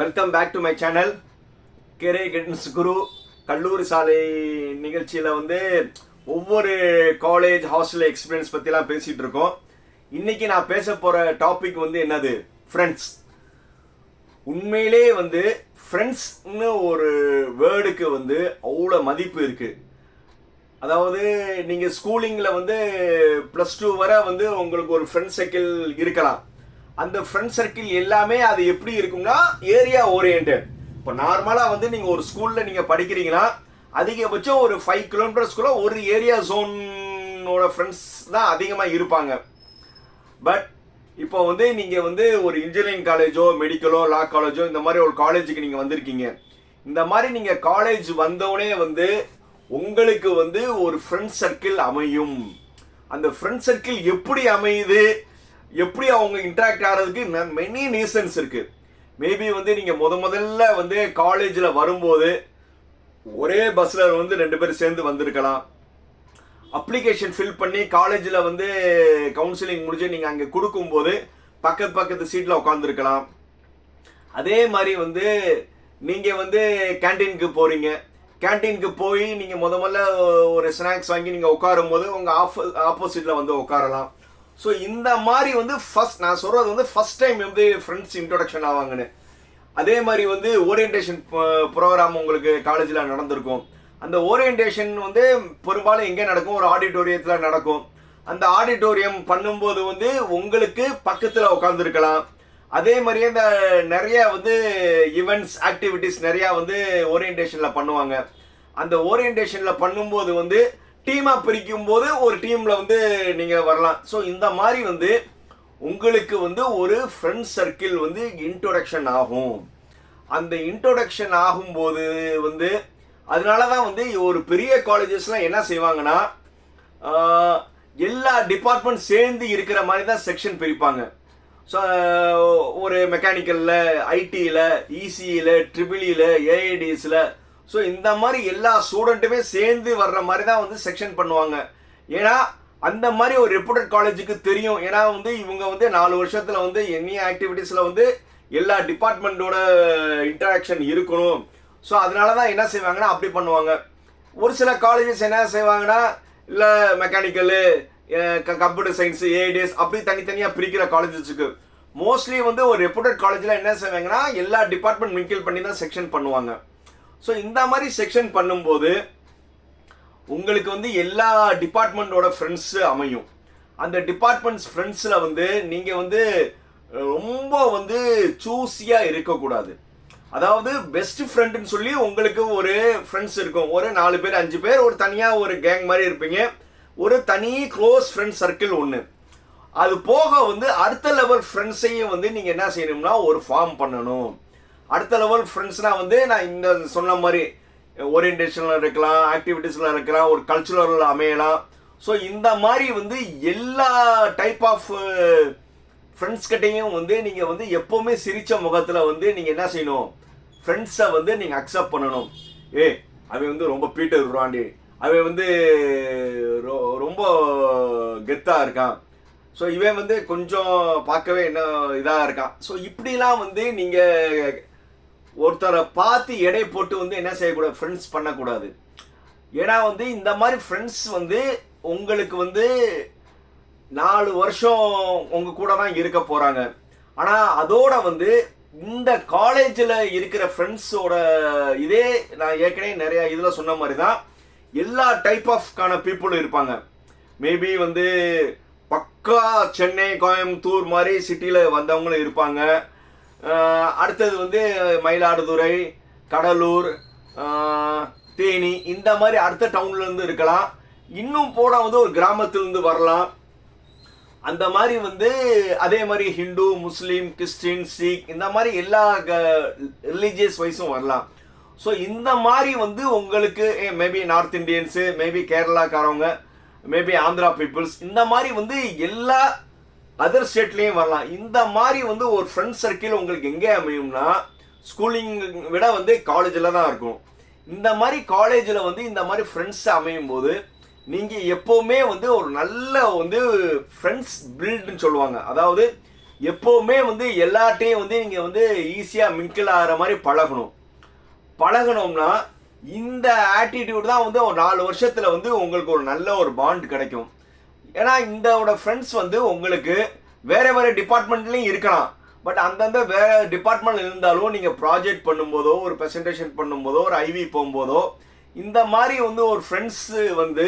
Welcome back to my channel கேரே கிட்னஸ் குரு கல்லூரி சாலை நிகழ்ச்சியில் வந்து ஒவ்வொரு காலேஜ் ஹாஸ்டல் எக்ஸ்பீரியன்ஸ் பற்றிலாம் பேசிகிட்டு இருக்கோம். இன்றைக்கி நான் பேச போகிற டாபிக் வந்து என்னது? ஃப்ரெண்ட்ஸ் உண்மையிலே வந்து ஃப்ரெண்ட்ஸ்னு ஒரு வேர்டுக்கு வந்து அவ்வளோ மதிப்பு இருக்குது அதாவது நீங்கள் ஸ்கூலிங்கில் வந்து ப்ளஸ் டூ வரை வந்து உங்களுக்கு ஒரு ஃப்ரெண்ட் சர்க்கிள் இருக்கலாம். அந்த ஃப்ரெண்ட் சர்க்கிள் எல்லாமே அது எப்படி இருக்கும்னா ஏரியா ஓரியன்ட் இப்போ நார்மலாக வந்து நீங்கள் ஒரு ஸ்கூலில் நீங்கள் படிக்கிறீங்கன்னா அதிகபட்சம் ஒரு ஃபைவ் கிலோமீட்டர்ஸ்குள்ள ஒரு ஏரியா ஜோனோட ஃப்ரெண்ட்ஸ் தான் அதிகமாக இருப்பாங்க. பட் இப்போ வந்து நீங்கள் வந்து ஒரு இன்ஜினியரிங் காலேஜோ மெடிக்கலோ லா காலேஜோ இந்த மாதிரி ஒரு காலேஜுக்கு நீங்கள் வந்திருக்கீங்க. இந்த மாதிரி நீங்கள் காலேஜ் வந்தவுடனே வந்து உங்களுக்கு வந்து ஒரு ஃப்ரெண்ட் சர்க்கிள் அமையும். அந்த ஃப்ரெண்ட் சர்க்கிள் எப்படி அமையுது எப்படி அவங்க இன்ட்ராக்ட் ஆகிறதுக்கு மெனி ரீசன்ஸ் இருக்குது மேபி வந்து நீங்கள் முத முதல்ல வந்து காலேஜில் வரும்போது ஒரே பஸ்ஸில் வந்து ரெண்டு பேரும் சேர்ந்து வந்திருக்கலாம். அப்ளிகேஷன் ஃபில் பண்ணி காலேஜில் வந்து கவுன்சிலிங் முடிஞ்சு நீங்கள் அங்கே கொடுக்கும்போது பக்கத்து பக்கத்து சீட்டில் உட்காந்துருக்கலாம் அதே மாதிரி வந்து நீங்கள் வந்து கேன்டீனுக்கு போகிறீங்க கேன்டீனுக்கு போய் நீங்கள் முத முதல்ல ஒரு ஸ்நாக்ஸ் வாங்கி நீங்கள் உட்காரும் போது உங்கள் ஆஃப் ஆப்போசிட்டில் வந்து உட்காரலாம். ஸோ இந்த மாதிரி வந்து ஃபர்ஸ்ட் நான் சொல்கிறது வந்து ஃபஸ்ட் டைம் வந்து ஃப்ரெண்ட்ஸ் இன்ட்ரொடக்ஷன் ஆவாங்கன்னு. அதே மாதிரி வந்து ஓரியன்டேஷன் ப்ரோக்ராம் உங்களுக்கு காலேஜில் நடந்திருக்கும். அந்த ஓரியன்டேஷன் வந்து பெரும்பாலும் எங்கே நடக்கும்? ஒரு ஆடிட்டோரியத்தில் நடக்கும். அந்த ஆடிட்டோரியம் பண்ணும்போது வந்து உங்களுக்கு பக்கத்தில் உட்காந்துருக்கலாம் அதே மாதிரியே இந்த நிறைய வந்து ஈவெண்ட்ஸ் ஆக்டிவிட்டிஸ் நிறையா வந்து ஓரியன்டேஷனில் பண்ணுவாங்க. அந்த ஓரியன்டேஷனில் பண்ணும்போது வந்து டீமாக பிரிக்கும் போது ஒரு டீமில் வந்து நீங்கள் வரலாம். ஸோ இந்த மாதிரி வந்து உங்களுக்கு வந்து ஒரு ஃப்ரெண்ட் சர்க்கிள் வந்து இன்ட்ரொடக்ஷன் ஆகும். அந்த இன்ட்ரொடக்ஷன் ஆகும்போது வந்து அதனால தான் வந்து ஒரு பெரிய காலேஜஸ்லாம் என்ன செய்வாங்கன்னா எல்லா டிபார்ட்மெண்ட் சேர்ந்து இருக்கிற மாதிரி தான் செக்ஷன் பிரிப்பாங்க. ஸோ ஒரு மெக்கானிக்கலில் ஐடியில் இசியில் ட்ரிபிளியில் ஏஐடிஸில் ஸோ இந்த மாதிரி எல்லா ஸ்டூடெண்ட்டுமே சேர்ந்து வர்ற மாதிரி தான் வந்து செக்ஷன் பண்ணுவாங்க. ஏன்னா அந்த மாதிரி ஒரு ரெப்யூட்டட் காலேஜுக்கு தெரியும். ஏன்னா வந்து இவங்க வந்து நாலு வருஷத்தில் வந்து என்னைய ஆக்டிவிட்டீஸில் வந்து எல்லா டிபார்ட்மெண்ட்டோட இன்டராக்ஷன் இருக்கணும். ஸோ அதனால தான் என்ன செய்வாங்கன்னா அப்படி பண்ணுவாங்க. ஒரு சில காலேஜஸ் என்ன செய்வாங்கன்னா இல்லை மெக்கானிக்கலு கம்ப்யூட்டர் சயின்ஸ் ஏடிஎஸ் அப்படி தனித்தனியாக பிரிக்கிற காலேஜஸுக்கு மோஸ்ட்லி வந்து ஒரு ரெப்யூட்டட் காலேஜில் என்ன செய்வாங்கன்னா எல்லா டிபார்ட்மெண்ட் மிங்கில் பண்ணி தான் செக்ஷன் பண்ணுவாங்க. ஸோ இந்த மாதிரி செக்ஷன் பண்ணும்போது உங்களுக்கு வந்து எல்லா டிபார்ட்மெண்ட்டோட ஃப்ரெண்ட்ஸு அமையும். அந்த டிபார்ட்மெண்ட்ஸ் ஃப்ரெண்ட்ஸில் வந்து நீங்கள் வந்து ரொம்ப வந்து சூஸியாக இருக்கக்கூடாது. அதாவது பெஸ்ட் ஃப்ரெண்டுன்னு சொல்லி உங்களுக்கு ஒரு ஃப்ரெண்ட்ஸ் இருக்கும். ஒரு நாலு பேர் அஞ்சு பேர் ஒரு தனியாக ஒரு கேங் மாதிரி இருப்பீங்க. ஒரு தனி க்ளோஸ் ஃப்ரெண்ட் சர்க்கிள் ஒன்று அது போக வந்து அடுத்த லெவல் ஃப்ரெண்ட்ஸையும் வந்து நீங்கள் என்ன செய்யணும்னா ஒரு ஃபார்ம் பண்ணணும். அடுத்த லெவல் ஃப்ரெண்ட்ஸ்னால் வந்து நான் இந்த சொன்ன மாதிரி ஓரியன்டேஷனில் இருக்கலாம் ஆக்டிவிட்டீஸில் இருக்கலாம் ஒரு கல்ச்சுரல் அமையலாம். ஸோ இந்த மாதிரி வந்து எல்லா டைப் ஆஃப் ஃப்ரெண்ட்ஸ் கிட்டேயும் வந்து நீங்கள் வந்து எப்போவுமே சிரித்த முகத்தில் வந்து நீங்கள் என்ன செய்யணும்? ஃப்ரெண்ட்ஸை வந்து நீங்கள் அக்செப்ட் பண்ணணும். ஏ அவன் வந்து ரொம்ப பீட்டர் விடுவாண்டி அவன் வந்து ரோ ரொம்ப கெத்தாக இருக்கான். ஸோ இவன் வந்து கொஞ்சம் பார்க்கவே என்ன இதாக இருக்கான். ஸோ இப்படிலாம் வந்து நீங்கள் ஒருத்தரை பார்த்து எடை போட்டு வந்து என்ன செய்யக்கூடாது? ஃப்ரெண்ட்ஸ் பண்ணக்கூடாது. ஏன்னா வந்து இந்த மாதிரி ஃப்ரெண்ட்ஸ் வந்து உங்களுக்கு வந்து நாலு வருஷம் உங்கள் கூட தான் இருக்க போகிறாங்க ஆனால் அதோட வந்து இந்த காலேஜில் இருக்கிற ஃப்ரெண்ட்ஸோட இதே நான் ஏற்கனவே நிறையா இதில் சொன்ன மாதிரி தான் எல்லா டைப் ஆஃப்கான பீப்புளும் இருப்பாங்க. மேபி வந்து பக்கா சென்னை கோயம்புத்தூர் மாதிரி சிட்டியில் வந்தவங்களும் இருப்பாங்க. அடுத்தது வந்து மயிலாடுதுறை கடலூர் தேனி இந்த மாதிரி அடுத்த டவுன்லேருந்து இருக்கலாம். இன்னும் போனால் வந்து ஒரு கிராமத்துலேருந்து வரலாம். அந்த மாதிரி வந்து அதே மாதிரி ஹிந்து முஸ்லீம் கிறிஸ்டின் சீக் இந்த மாதிரி எல்லா ரிலீஜியஸ் வைஸும் வரலாம். ஸோ இந்த மாதிரி வந்து உங்களுக்கு மேபி நார்த் இந்தியன்ஸு மேபி கேரளாக்காரவங்க மேபி ஆந்திரா பீப்புள்ஸ் இந்த மாதிரி வந்து எல்லா அதர் ஸ்டேட்லேயும் வரலாம். இந்த மாதிரி வந்து ஒரு ஃப்ரெண்ட் சர்க்கிள் உங்களுக்கு எங்கே அமையும்னா ஸ்கூலிங் விட வந்து காலேஜில் தான் இருக்கும். இந்த மாதிரி காலேஜில் வந்து இந்த மாதிரி ஃப்ரெண்ட்ஸ் அமையும் போது நீங்கள் எப்போவுமே வந்து ஒரு நல்ல வந்து ஃப்ரெண்ட்ஸ் பில்டுன்னு சொல்லுவாங்க. அதாவது எப்போவுமே வந்து எல்லார்ட்டையும் வந்து நீங்கள் வந்து ஈஸியாக மிங்கிள் ஆகிற மாதிரி பழகணும். பழகணும்னா இந்த ஆட்டிடியூட் தான் வந்து ஒரு நாலு வருஷத்தில் வந்து உங்களுக்கு ஒரு நல்ல ஒரு பாண்ட் கிடைக்கும். ஏன்னா இந்தோட ஃப்ரெண்ட்ஸ் வந்து உங்களுக்கு வேற வேற டிபார்ட்மெண்ட்லையும் இருக்கலாம். பட் அந்தந்த வேற டிபார்ட்மெண்ட் இருந்தாலும் நீங்கள் ப்ராஜெக்ட் பண்ணும்போதோ ஒரு ப்ரெசன்டேஷன் பண்ணும்போதோ ஒரு ஐவி போகும்போதோ இந்த மாதிரி வந்து ஒரு ஃப்ரெண்ட்ஸு வந்து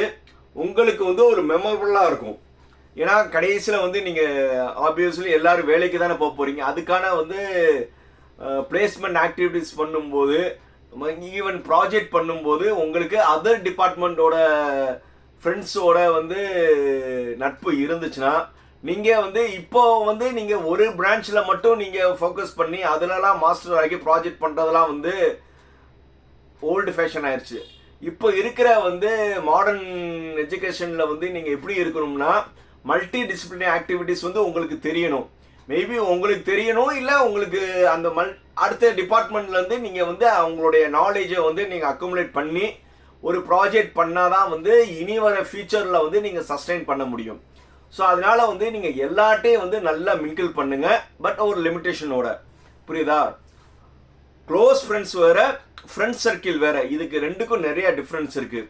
உங்களுக்கு வந்து ஒரு மெமரபுளாக இருக்கும். ஏன்னா கடைசியில் வந்து நீங்கள் ஆப்வியஸ்லி எல்லோரும் வேலைக்கு தானே போக போகிறீங்க அதுக்கான வந்து பிளேஸ்மெண்ட் ஆக்டிவிட்டீஸ் பண்ணும்போது ஈவன் ப்ராஜெக்ட் பண்ணும்போது உங்களுக்கு அதர் டிபார்ட்மெண்ட்டோட ஃப்ரெண்ட்ஸோட வந்து நட்பு இருந்துச்சுன்னா நீங்கள் வந்து இப்போ வந்து நீங்கள் ஒரு பிரான்ச்சில் மட்டும் நீங்கள் ஃபோக்கஸ் பண்ணி அதுலலாம் மாஸ்டர் ஆகி ப்ராஜெக்ட் பண்ணுறதெல்லாம் வந்து ஓல்டு ஃபேஷன் ஆயிடுச்சு இப்போ இருக்கிற வந்து மாடர்ன் எஜுகேஷனில் வந்து நீங்கள் எப்படி இருக்கணும்னா மல்டி டிசிப்ளினரி ஆக்டிவிட்டீஸ் வந்து உங்களுக்கு தெரியணும். மேபி உங்களுக்கு தெரியணும் இல்லை உங்களுக்கு அந்த மல் அடுத்த டிபார்ட்மெண்ட்லேருந்து நீங்கள் வந்து அவங்களுடைய நாலேஜை வந்து நீங்கள் அக்குமுலேட் பண்ணி ஒரு ப்ராஜெக்ட் பண்ணால் தான் வந்து இனி வர ஃபியூச்சரில் வந்து நீங்கள் சஸ்டைன் பண்ண முடியும். ஸோ அதனால் வந்து நீங்கள் எல்லாட்டையும் வந்து நல்லா மிங்கிள் பண்ணுங்கள் பட் ஒரு லிமிட்டேஷனோட புரியுதா? க்ளோஸ் ஃப்ரெண்ட்ஸ் வேறு ஃப்ரெண்ட்ஸ் சர்க்கிள் வேறு. இதுக்கு ரெண்டுக்கும் நிறைய டிஃப்ரென்ஸ் இருக்குது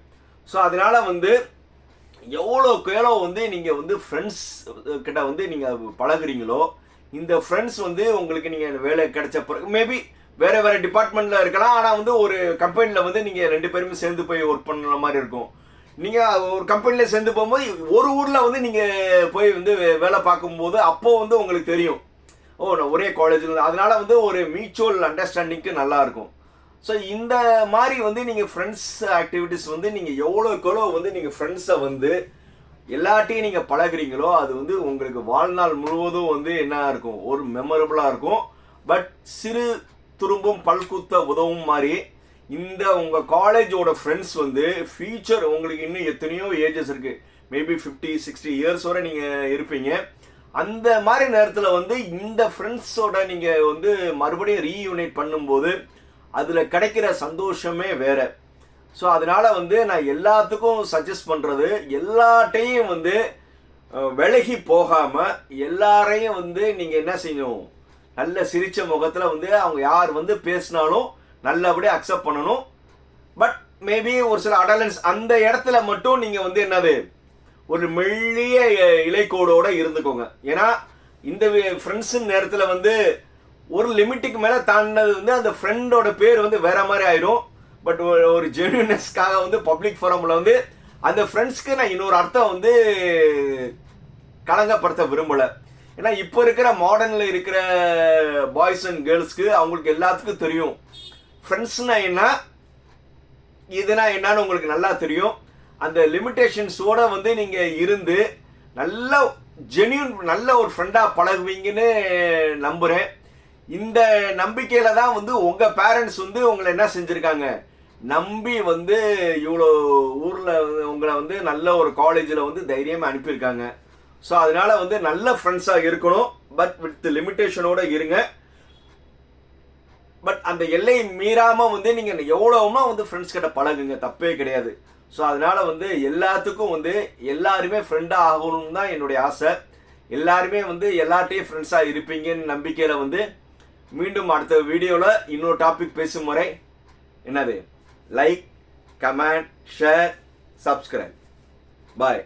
ஸோ அதனால் வந்து எவ்வளோக்கு எவ்வளோ வந்து நீங்கள் வந்து ஃப்ரெண்ட்ஸ் கிட்ட வந்து நீங்கள் பழகுறீங்களோ இந்த ஃப்ரெண்ட்ஸ் வந்து உங்களுக்கு நீங்கள் வேலை கிடைச்ச பிறகு மேபி வேற வேற டிபார்ட்மெண்ட்ல இருக்கலாம். ஆனால் வந்து ஒரு கம்பெனியில் வந்து நீங்கள் ரெண்டு பேருமே சேர்ந்து போய் ஒர்க் பண்ணுற மாதிரி இருக்கும். நீங்கள் ஒரு கம்பெனியில் சேர்ந்து போகும்போது ஒரு ஊரில் வந்து நீங்கள் போய் வந்து வே- வேலை பார்க்கும்போது அப்போ வந்து உங்களுக்கு தெரியும். ஓ நான் ஒரே காலேஜில் அதனால வந்து ஒரு மியூச்சுவல் அண்டர்ஸ்டாண்டிங்க்கு நல்லா இருக்கும். ஸோ இந்த மாதிரி வந்து நீங்கள் ஃப்ரெண்ட்ஸ் ஆக்டிவிட்டீஸ் வந்து நீங்கள் எவ்வளோக்கு எவ்வளோ வந்து நீங்கள் ஃப்ரெண்ட்ஸை வந்து எல்லாட்டையும் நீங்கள் பழகுறீங்களோ அது வந்து உங்களுக்கு வாழ்நாள் முழுவதும் வந்து என்ன இருக்கும்? ஒரு மெமரபுளாக இருக்கும். பட் சிறு திரும்பும் பல்குத்த உதவும் மாதிரி இந்த உங்கள் காலேஜோட ஃப்ரெண்ட்ஸ் வந்து ஃபியூச்சர் உங்களுக்கு இன்னும் எத்தனையோ ஏஜஸ் இருக்குது மேபி ஃபிஃப்டி சிக்ஸ்டி இயர்ஸ் வரை நீங்கள் இருப்பீங்க. அந்த மாதிரி நேரத்தில் வந்து இந்த ஃப்ரெண்ட்ஸோட நீங்கள் வந்து மறுபடியும் ரீயூனைட் பண்ணும்போது அதில் கிடைக்கிற சந்தோஷமே வேற. ஸோ அதனால் வந்து நான் எல்லாத்துக்கும் சஜஸ்ட் பண்ணுறது எல்லாட்டையும் வந்து விலகி போகாமல் எல்லாரையும் வந்து நீங்கள் என்ன செய்யணும்? நல்ல சிரித்த முகத்தில் வந்து அவங்க யார் வந்து பேசினாலும் நல்லபடியாக அக்செப்ட் பண்ணணும். பட் மேபி ஒரு சில அடலன்ஸ் அந்த இடத்துல மட்டும் நீங்கள் வந்து என்னது? ஒரு மெல்லிய இலைக்கோடோடு இருந்துக்கோங்க. ஏன்னா இந்த ஃப்ரெண்ட்ஸ் நேரத்தில் வந்து ஒரு லிமிட்டுக்கு மேலே தாண்டினது வந்து அந்த ஃப்ரெண்டோட பேர் வந்து வேற மாதிரி ஆயிடும் பட் ஒரு ஜென்யூனஸ்க்காக வந்து பப்ளிக் ஃபோரமில் வந்து அந்த ஃப்ரெண்ட்ஸ்க்கு நான் இன்னொரு அர்த்தம் வந்து களங்கப்படுத்த விரும்பலை. ஏன்னா இப்போ இருக்கிற மாடர்னில் இருக்கிற பாய்ஸ் அண்ட் கேர்ள்ஸ்க்கு அவங்களுக்கு எல்லாத்துக்கும் தெரியும். ஃப்ரெண்ட்ஸ்னா என்ன? இதுனா என்னன்னு உங்களுக்கு நல்லா தெரியும். அந்த லிமிட்டேஷன்ஸோட வந்து நீங்க இருந்து நல்ல ஜென்யூன் நல்ல ஒரு ஃப்ரெண்டாக பழகுவீங்கன்னு நம்புகிறேன் இந்த நம்பிக்கையில தான் வந்து உங்கள் பேரண்ட்ஸ் வந்து உங்களை என்ன செஞ்சுருக்காங்க? நம்பி வந்து இவ்வளோ ஊரில் உங்களை வந்து நல்ல ஒரு காலேஜில் வந்து தைரியமாக அனுப்பியிருக்காங்க. ஸோ அதனால வந்து நல்ல ஃப்ரெண்ட்ஸாக இருக்கணும் பட் வித் லிமிட்டேஷனோட இருங்க. பட் அந்த எல்லை மீறாமல் வந்து நீங்கள் எவ்வளவுமா வந்து ஃப்ரெண்ட்ஸ் கிட்ட பழகுங்க தப்பே கிடையாது. ஸோ அதனால வந்து எல்லாத்துக்கும் வந்து எல்லாருமே ஃப்ரெண்டாக ஆகணும்னு தான் என்னுடைய ஆசை. எல்லாருமே வந்து எல்லார்ட்டையும் ஃப்ரெண்ட்ஸாக இருப்பீங்கன்னு நம்பிக்கையில் வந்து மீண்டும் அடுத்த வீடியோவில் இன்னொரு டாபிக் பேசும் முறை என்னது? Like comment share subscribe bye